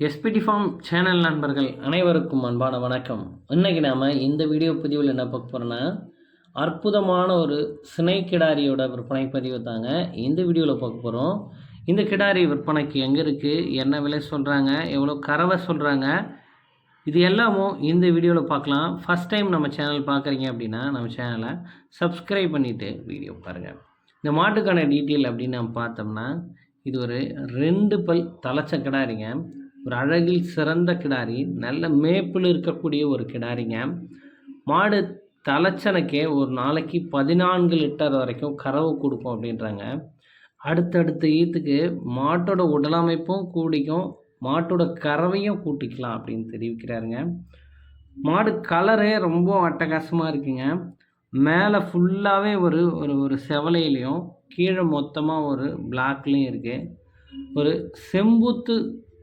SPD form channel நண்பர்கள் அனைவருக்கும் அன்பான வணக்கம். இன்னைக்கு நாம் இந்த வீடியோ பதிவில் என்ன பார்க்க போகிறோன்னா அற்புதமான ஒரு சினை கிடாரியோட விற்பனை பதிவு தாங்க இந்த வீடியோவில் பார்க்க போகிறோம் இந்த கிடாரி விற்பனைக்கு எங்கே இருக்குது என்ன விலை சொல்கிறாங்க எவ்வளோ கறவை சொல்கிறாங்க இது எல்லாமும் இந்த வீடியோவில் பார்க்கலாம். ஃபஸ்ட் டைம் நம்ம சேனல் பார்க்குறீங்க அப்படின்னா நம்ம சேனலை சப்ஸ்கிரைப் பண்ணிவிட்டு வீடியோ பாருங்கள் இந்த மாட்டுக்கான டீட்டெயில் அப்படின்னு நம்ம பார்த்தோம்னா இது ஒரு ரெண்டு பல் தலைச்ச கிடாரிங்க. ஒரு அழகில் சிறந்த கிடாரி நல்ல மேப்பில் இருக்கக்கூடிய ஒரு கிடாரிங்க. மாடு தலைச்சனைக்கே ஒரு நாளைக்கு பதினான்கு லிட்டர் வரைக்கும் கறவு கொடுக்கும் அப்படின்றாங்க. அடுத்தடுத்த ஈத்துக்கு மாட்டோட உடலமைப்பும் கூடிக்கும் மாட்டோட கறவையும் கூட்டிக்கலாம் அப்படின்னு தெரிவிக்கிறாருங்க. மாடு கலரே ரொம்ப அட்டகாசமாக இருக்குங்க. மேலே ஃபுல்லாகவே ஒரு ஒரு ஒரு செவலையிலையும் கீழே மொத்தமாக ஒரு பிளாக்லேயும் இருக்குது ஒரு செம்புத்து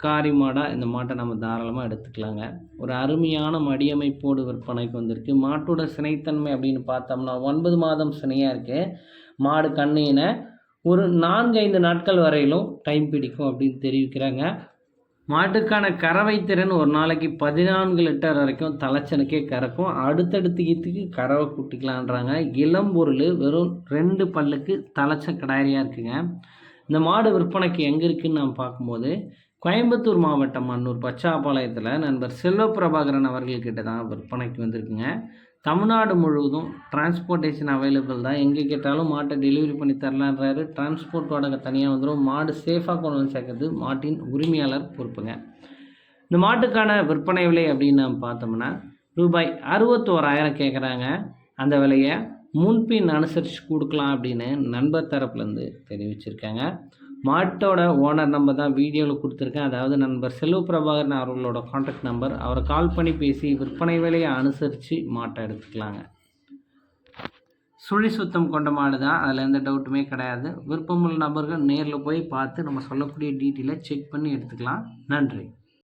காரி மாடாக இந்த மாட்டை நம்ம தாராளமாக எடுத்துக்கலாங்க. ஒரு அருமையான மடியமைப்போடு விற்பனைக்கு வந்திருக்கு. மாட்டோட சினைத்தன்மை அப்படின்னு பார்த்தோம்னா ஒன்பது மாதம் சினையாக இருக்குது மாடு கண்ணின ஒரு நான்கு ஐந்து நாட்கள் வரையிலும் டைம் பிடிக்கும் அப்படின்னு தெரிவிக்கிறாங்க. மாட்டுக்கான கறவை திறன் ஒரு நாளைக்கு பதினான்கு லிட்டர் வரைக்கும் தலைச்சனுக்கே கறக்கும். அடுத்தடுத்து ஈத்துக்கு கறவை கூட்டிக்கலான்றாங்க இளம்பொருள் வெறும் ரெண்டு பல்லுக்கு தலைச்ச கடாரியாக இருக்குங்க. இந்த மாடு விற்பனைக்கு எங்கே இருக்குதுன்னு நாம் பார்க்கும்போது கோயம்புத்தூர் மாவட்டம் அன்னூர் பச்சாபாளையத்தில் நண்பர் செல்வபிரபாகரன் அவர்கள்கிட்ட தான் விற்பனைக்கு வந்திருக்குங்க. தமிழ்நாடு முழுவதும் டிரான்ஸ்போர்ட்டேஷன் அவைலபிள் தான். எங்கே கேட்டாலும் மாட்டை டெலிவரி பண்ணி தரலான்றாரு. டிரான்ஸ்போர்ட் வாடகை தனியாக வந்துடும் மாடு சேஃபாக கொண்டு வந்து சேர்க்கறது மாட்டின் உரிமையாளர் பொறுப்புங்க. இந்த மாட்டுக்கான விற்பனை விலை அப்படின்னு நம்ம பார்த்தோம்னா ரூபாய் அறுபத்தோராயிரம் கேட்குறாங்க அந்த விலையை முன்பின் அனுசரித்து கொடுக்கலாம் அப்படின்னு நண்பர் தரப்புலேருந்து தெரிவிச்சிருக்காங்க. மாட்டோட ஓனர் நம்பர் தான் வீடியோவில் கொடுத்துருக்கேன். அதாவது நண்பர் செல்வ பிரபாகரன் அவர்களோட காண்டாக்ட் நம்பர் அவரை கால் பண்ணி பேசி விற்பனை விலையை அனுசரித்து மாட்டை எடுத்துக்கலாங்க. சுழி சுத்தம் கொண்ட மாடு தான். அதில் எந்த டவுட்டுமே கிடையாது. விருப்பமுள்ள நபர்கள் நேரில் போய் பார்த்து நம்ம சொல்லக்கூடிய டீட்டெயிலை செக் பண்ணி எடுத்துக்கலாம். நன்றி.